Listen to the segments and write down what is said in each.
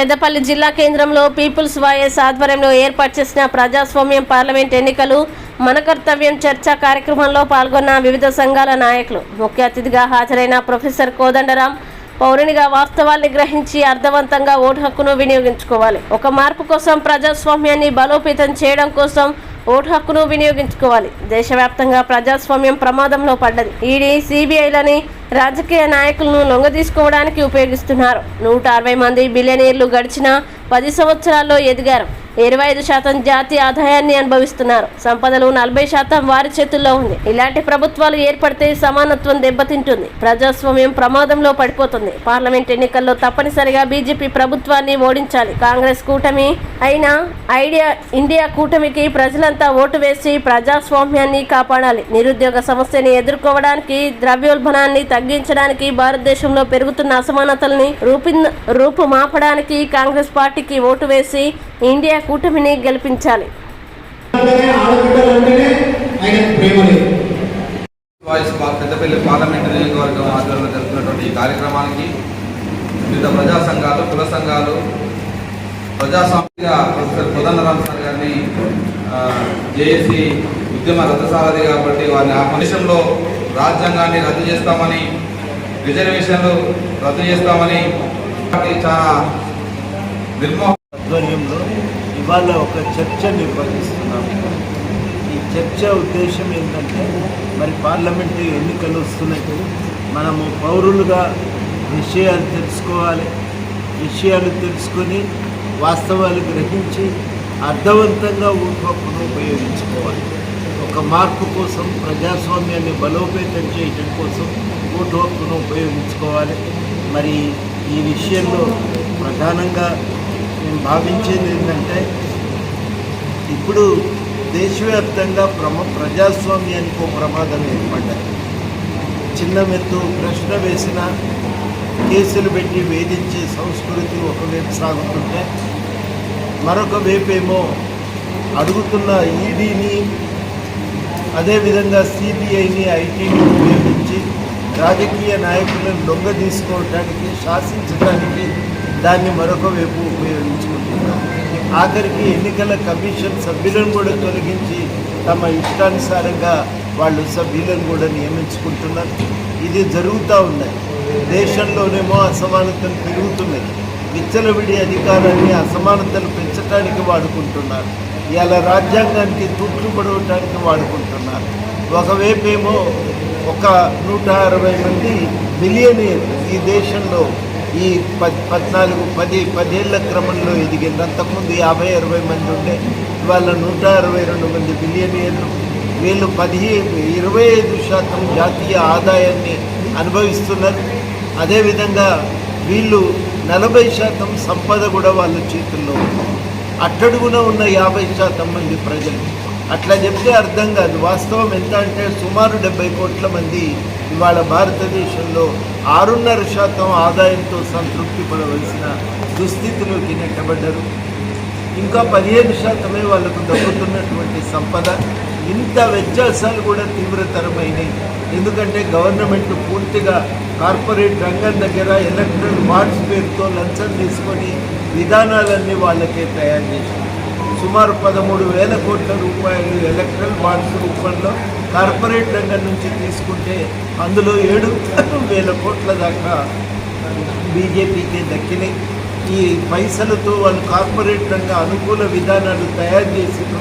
పెద్దపల్లి జిల్లా కేంద్రంలో peoples voice ఆధ్వర్యంలో ఏర్పాటు చేసిన ప్రజాస్వామ్యం పార్లమెంట్ ఎన్నికలు మన కర్తవ్యం చర్చా కార్యక్రమంలో పాల్గొన్న వివిధ సంఘాల నాయకులు. ముఖ్య అతిథిగా హాజరైన ప్రొఫెసర్ కోదండరాం పౌరునిగా వాస్తవాల్ని గ్రహించి అర్థవంతంగా ఓటు హక్కును వినియోగించుకోవాలి. ఒక మార్పు కోసం ప్రజాస్వామ్యాన్ని బలోపేతం చేయడం కోసం ఓటు హక్కును వినియోగించుకోవాలి. దేశవ్యాప్తంగా ప్రజాస్వామ్యం ప్రమాదంలో పడ్డది. ఈడీ సిబిఐలని రాజకీయ నాయకులను లొంగదీసుకోవడానికి ఉపయోగిస్తున్నారు. నూట అరవై మంది బిలియనీర్లు గడిచిన పది సంవత్సరాల్లో ఎదిగారు. ఇరవై ఐదు శాతం జాతీయ ఆదాయాన్ని అనుభవిస్తున్నారు. సంపదలు నలభై శాతం వారి చేతుల్లో ఉంది. ఇలాంటి ప్రభుత్వాలు ఏర్పడితే సమానత్వం దెబ్బతింటుంది. ప్రజాస్వామ్యం ప్రమాదంలో పడిపోతుంది. పార్లమెంట్ ఎన్నికల్లో తప్పనిసరిగా బీజేపీ ప్రభుత్వాన్ని ఓడించాలి. కాంగ్రెస్ కూటమి అయినా ఐడియా ఇండియా కూటమికి ప్రజలంతా ఓటు వేసి ప్రజాస్వామ్యాన్ని కాపాడాలి. నిరుద్యోగ సమస్యని ఎదుర్కోవడానికి ద్రవ్యోల్బణాన్ని తగ్గించడానికి భారతదేశంలో పెరుగుతున్న అసమానతల్ని రూపిన్ రూపుమాపడానికి కాంగ్రెస్ పార్టీకి ఓటు వేసి ఇండియా కూటమిని గెలిపించాలి. వాయిస్ పా- పెద్దపల్లి పార్లమెంట్ నియోజకవర్గం ఆధ్వర్యంలో జరుగుతున్నటువంటి ఈ కార్యక్రమానికి వివిధ ప్రజా సంఘాలు కుల సంఘాలు ప్రజాస్వామ్యంగా ప్రొఫెసర్ కోదండరామ్ సార్ గారిని జేఏసీ ఉద్యమ రథసారథి కాబట్టి వారిని ఆ దేశంలో రాజ్యాంగాన్ని రద్దు చేస్తామని రిజర్వేషన్లు రద్దు చేస్తామని వాటి చాలా నిర్మోహ ఆధ్వర్యంలో ఇవాళ ఒక చర్చ నిర్వహిస్తున్నాము ఈ చర్చ ఉద్దేశం ఏంటంటే మరి పార్లమెంటు ఎన్నికలు వస్తున్నాయి మనము పౌరులుగా విషయాలు తెలుసుకోవాలి. విషయాలు తెలుసుకొని వాస్తవాలు గ్రహించి అర్థవంతంగా ఓటు ఉపయోగించుకోవాలి. ఒక మార్పు కోసం ప్రజాస్వామ్యాన్ని బలోపేతం చేయడం కోసం ఓటు హక్కును ఉపయోగించుకోవాలి. మరి ఈ విషయంలో ప్రధానంగా నేను భావించేది ఏంటంటే ఇప్పుడు దేశవ్యాప్తంగా ప్రమ ప్రజాస్వామ్యానికి ఒక ప్రమాదం ఏర్పడ్డాయి. చిన్న మెత్తు ప్రశ్న వేసిన కేసులు పెట్టి వేధించే సంస్కృతి ఒకవైపు సాగుతుంటే మరొక వైపేమో అడుగుతున్న ఈడీని అదేవిధంగా సిబిఐని ఐటీని ఉపయోగించి రాజకీయ నాయకులను లొంగ తీసుకోవడానికి శాసించడానికి దాన్ని మరొక వైపు ఉపయోగించుకుంటున్నారు ఆఖరికి ఎన్నికల కమిషన్ సభ్యులను కూడా తొలగించి తమ ఇష్టానుసారంగా వాళ్ళు సభ్యులను కూడా నియమించుకుంటున్నారు. ఇది జరుగుతూ ఉన్నాయి. దేశంలోనేమో అసమానతలు పెరుగుతున్నాయి. విచ్చలవిడి అధికారాన్ని అసమానతలు పెంచడానికి వాడుకుంటున్నారు. ఇలా రాజ్యాంగానికి తూట్లు పడవటానికి వాడుకుంటున్నారు. ఒకవైపేమో ఒక నూట అరవై మంది మిలియనీర్ ఈ దేశంలో ఈ పద్ పద్నాలుగు పది పదేళ్ళ క్రమంలో ఎదిగింది. అంతకుముందు యాభై అరవై మంది ఉండే ఇవాళ నూట అరవై రెండు మంది బిలియనీర్లు. వీళ్ళు పదిహేను ఇరవై ఐదు శాతం జాతీయ ఆదాయాన్ని అనుభవిస్తున్నారు. అదేవిధంగా వీళ్ళు నలభై శాతం సంపద కూడా వాళ్ళ చేతుల్లో ఉంది. అట్టడుగున ఉన్న యాభై శాతం మంది ప్రజలు. అట్లా చెప్తే అర్థం కాదు. వాస్తవం ఎంత అంటే సుమారు డెబ్బై కోట్ల మంది ఇవాళ భారతదేశంలో ఆరున్నర శాతం ఆదాయంతో సంతృప్తి పడవలసిన దుస్థితిలోకి నెట్టబడ్డరు ఇంకా పదిహేను శాతమే వాళ్ళకు దక్కుతున్నటువంటి సంపద. ఇంత వ్యత్యాసాలు కూడా తీవ్రతరమైనవి ఎందుకంటే గవర్నమెంట్ పూర్తిగా కార్పొరేట్ రంగం దగ్గర ఎలక్ట్రల్ వార్డ్స్ పేరుతో లంచం తీసుకొని విధానాలన్నీ వాళ్ళకే తయారు చేసింది సుమారు పదమూడు వేల కోట్ల రూపాయలు ఎలక్ట్రల్ బాండ్స్ రూపంలో కార్పొరేట్ రంగం నుంచి తీసుకుంటే అందులో ఏడు వేల కోట్ల దాకా బీజేపీకి దక్కినాయి. ఈ పైసలతో వాళ్ళు కార్పొరేట్ రంగ అనుకూల విధానాలు తయారు చేసిన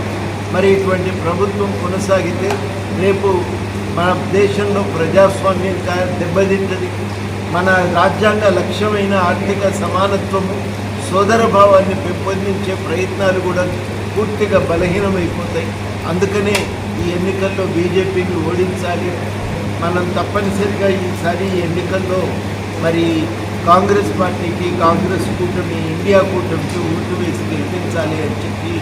మరి ఇటువంటి ప్రభుత్వం కొనసాగితే రేపు మన దేశంలో ప్రజాస్వామ్యం దెబ్బతింటది. మన రాజ్యాంగ లక్ష్యమైన ఆర్థిక సమానత్వము సోదర భావాన్ని పెంపొందించే ప్రయత్నాలు కూడా పూర్తిగా బలహీనమైపోతాయి. అందుకనే ఈ ఎన్నికల్లో బీజేపీని ఓడించాలి. మనం తప్పనిసరిగా ఈసారి ఈ ఎన్నికల్లో మరి కాంగ్రెస్ పార్టీకి కాంగ్రెస్ కూటమి ఇండియా కూటమికి ఓటు వేసి గెలిపించాలి అని చెప్పి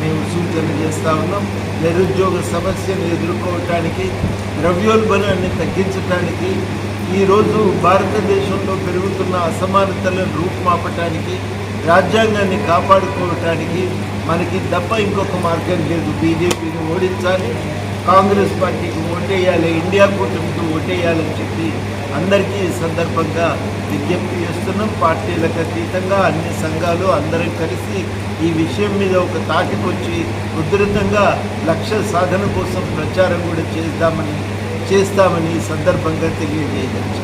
మేము సూచన చేస్తా ఉన్నాం. నిరుద్యోగ సమస్యను ఎదుర్కోవటానికి ద్రవ్యోల్బణాన్ని తగ్గించడానికి ఈరోజు భారతదేశంలో పెరుగుతున్న అసమానతలను రూపుమాపటానికి రాజ్యాంగాన్ని కాపాడుకోవటానికి మనకి తప్ప ఇంకొక మార్గం లేదు. బీజేపీని ఓడించాలి కాంగ్రెస్ పార్టీకి ఓటేయాలి ఇండియా కూటమికి ఓటేయాలని చెప్పి అందరికీ ఈ సందర్భంగా విజ్ఞప్తి చేస్తున్నాం. పార్టీలకు అతీతంగా అన్ని సంఘాలు అందరం కలిసి ఈ విషయం మీద ఒక తాటికొచ్చి ఉధృతంగా లక్ష్య సాధన కోసం ప్రచారం కూడా చేద్దామని చేస్తామని ఈ సందర్భంగా తెలియజేయవచ్చు